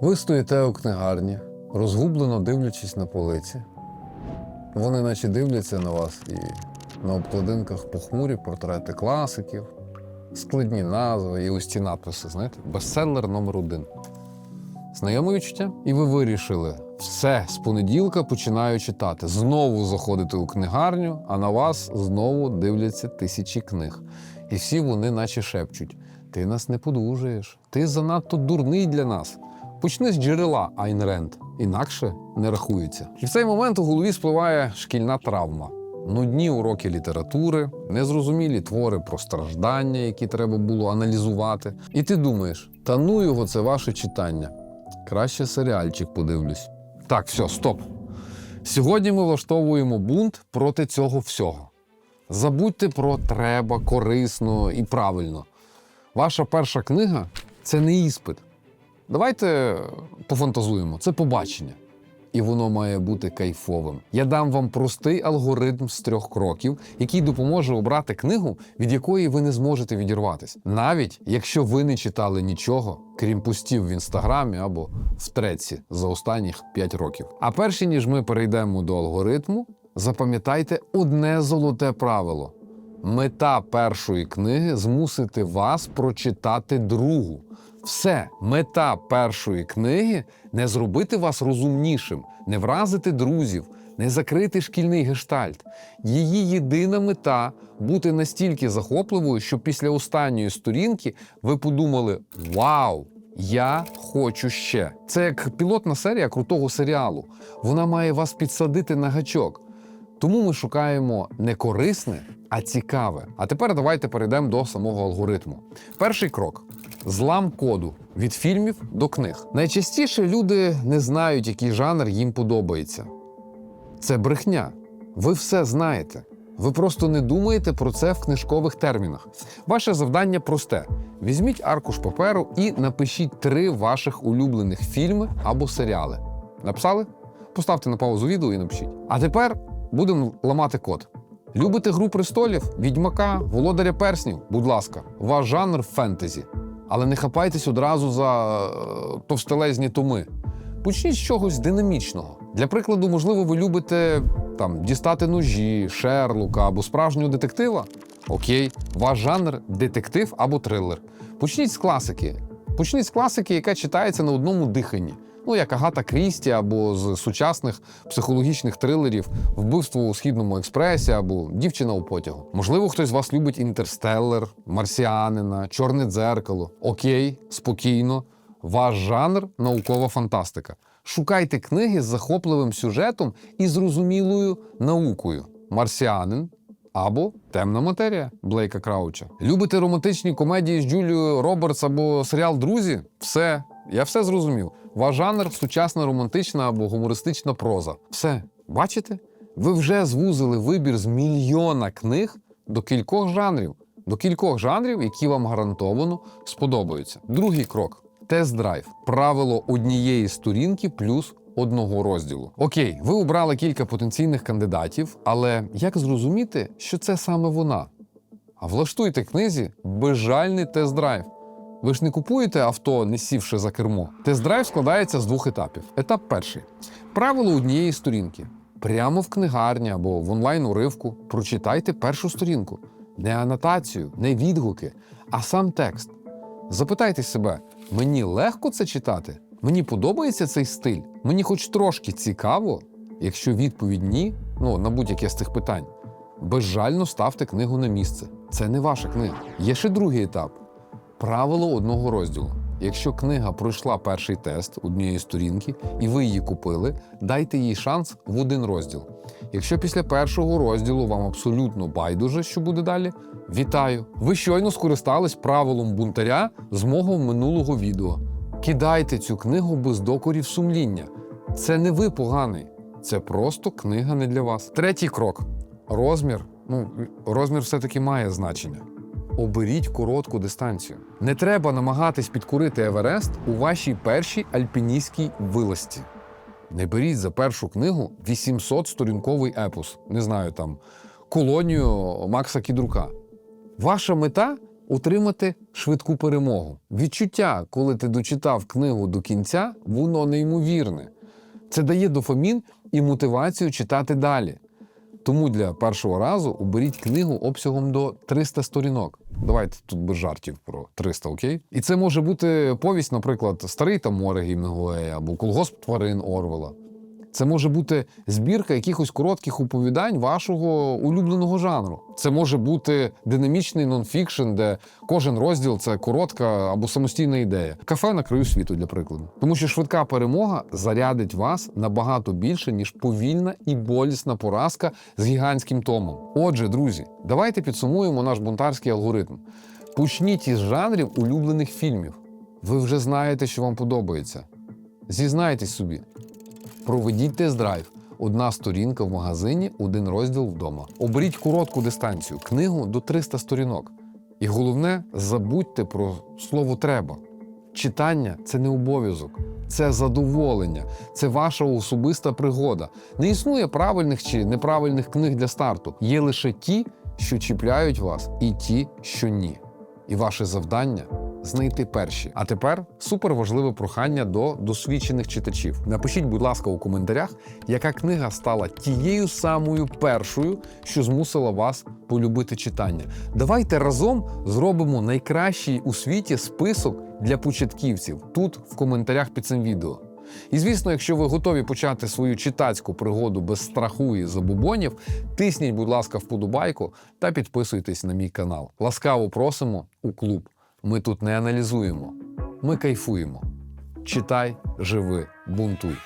Ви стоїте у книгарні, розгублено дивлячись на полиці. Вони наче дивляться на вас і на обкладинках похмурі портрети класиків, складні назви і ось ці надписи, знаєте, бестселер номер один. Знайоме відчуття? І ви вирішили все з понеділка починаю читати. Знову заходите у книгарню, а на вас знову дивляться тисячі книг. І всі вони наче шепчуть: ти нас не подужаєш, ти занадто дурний для нас. Почни з джерела Айн Ренд, інакше не рахується. І в цей момент у голові спливає шкільна травма. Нудні уроки літератури, незрозумілі твори про страждання, які треба було аналізувати. І ти думаєш, та ну його, це ваше читання. Краще серіальчик подивлюсь. Так, все, стоп. Сьогодні ми влаштовуємо бунт проти цього всього. Забудьте про треба, корисно і правильно. Ваша перша книга це не іспит. Давайте пофантазуємо, це побачення. І воно має бути кайфовим. Я дам вам простий алгоритм з трьох кроків, який допоможе обрати книгу, від якої ви не зможете відірватися. Навіть якщо ви не читали нічого, крім постів в інстаграмі або в треці за останніх 5 років. А перше ніж ми перейдемо до алгоритму, запам'ятайте одне золоте правило: мета першої книги змусити вас прочитати другу. Все, мета першої книги не зробити вас розумнішим, не вразити друзів, не закрити шкільний гештальт. Її єдина мета бути настільки захопливою, що після останньої сторінки ви подумали: Вау! Я хочу ще. Це як пілотна серія крутого серіалу. Вона має вас підсадити на гачок. Тому ми шукаємо не корисне, а цікаве. А тепер давайте перейдемо до самого алгоритму. Перший крок злам коду від фільмів до книг. Найчастіше люди не знають, який жанр їм подобається. Це брехня. Ви все знаєте. Ви просто не думаєте про це в книжкових термінах. Ваше завдання просте: візьміть аркуш паперу і напишіть три ваших улюблених фільми або серіали. Написали? Поставте на паузу відео і напишіть. А тепер будемо ламати код. Любите гру престолів, відьмака, володаря перснів? Будь ласка, ваш жанр фентезі. Але не хапайтесь одразу за е, товстелезні томи. Почніть з чогось динамічного. Для прикладу, можливо, ви любите там дістати ножі, Шерлока або справжнього детектива. Окей, ваш жанр детектив або трилер. Почніть з класики. Почніть з класики, яка читається на одному диханні. Ну, як Агата Крісті, або з сучасних психологічних трилерів Вбивство у східному експресі або Дівчина у потягу. Можливо, хтось з вас любить інтерстеллер, марсіанина, чорне дзеркало. Окей, спокійно. Ваш жанр наукова фантастика. Шукайте книги з захопливим сюжетом і зрозумілою наукою. Марсіанин або темна матерія Блейка Крауча. Любите романтичні комедії з Джулією Робертс або серіал Друзі? Все, я все зрозумів. Ваш жанр сучасна романтична або гумористична проза. Все, бачите? Ви вже звузили вибір з мільйона книг до кількох жанрів, до кількох жанрів, які вам гарантовано сподобаються. Другий крок тест-драйв. Правило однієї сторінки плюс одного розділу. Окей, ви обрали кілька потенційних кандидатів, але як зрозуміти, що це саме вона? А влаштуйте книзі безжальний тест-драйв. Ви ж не купуєте авто, не сівши за кермо. Тест-драйв складається з двох етапів. Етап перший правило однієї сторінки. Прямо в книгарні або в онлайн-уривку прочитайте першу сторінку. Не анотацію, не відгуки, а сам текст. Запитайте себе: мені легко це читати? Мені подобається цей стиль? Мені хоч трошки цікаво? Якщо відповідь ні, ну на будь-яке з цих питань, безжально ставте книгу на місце. Це не ваша книга. Є ще другий етап правило одного розділу. Якщо книга пройшла перший тест однієї сторінки і ви її купили, дайте їй шанс в один розділ. Якщо після першого розділу вам абсолютно байдуже, що буде далі, вітаю! Ви щойно скористались правилом бунтаря з мого минулого відео. Кидайте цю книгу без докорів сумління. Це не ви поганий, це просто книга не для вас. Третій крок розмір. Ну, розмір все-таки має значення. Оберіть коротку дистанцію. Не треба намагатись підкорити Еверест у вашій першій альпіністській вилазці. Не беріть за першу книгу 800-сторінковий епос, не знаю там, колонію Макса Кідрука. Ваша мета отримати швидку перемогу. Відчуття, коли ти дочитав книгу до кінця, воно неймовірне. Це дає дофамін і мотивацію читати далі. Тому для першого разу оберіть книгу обсягом до 300 сторінок. Давайте тут без жартів про 300, окей? І це може бути повість, наприклад, Старий та море Гімінгуея або Колгосп тварин Орвела. Це може бути збірка якихось коротких оповідань вашого улюбленого жанру. Це може бути динамічний нонфікшн, де кожен розділ це коротка або самостійна ідея. Кафе на краю світу, для прикладу. Тому що швидка перемога зарядить вас набагато більше, ніж повільна і болісна поразка з гігантським томом. Отже, друзі, давайте підсумуємо наш бунтарський алгоритм. Почніть із жанрів улюблених фільмів. Ви вже знаєте, що вам подобається. Зізнайтесь собі. Проведіть тест-драйв. Одна сторінка в магазині, один розділ вдома. Оберіть коротку дистанцію, книгу до 300 сторінок. І головне, забудьте про слово треба. Читання це не обов'язок, це задоволення, це ваша особиста пригода. Не існує правильних чи неправильних книг для старту. Є лише ті, що чіпляють вас, і ті, що ні. І ваше завдання знайти перші. А тепер суперважливе прохання до досвідчених читачів. Напишіть, будь ласка, у коментарях, яка книга стала тією самою першою, що змусила вас полюбити читання. Давайте разом зробимо найкращий у світі список для початківців тут в коментарях під цим відео. І звісно, якщо ви готові почати свою читацьку пригоду без страху і забубонів, тисніть, будь ласка, вподобайку та підписуйтесь на мій канал. Ласкаво просимо у клуб. Ми тут не аналізуємо, ми кайфуємо. Читай, живи, бунтуй.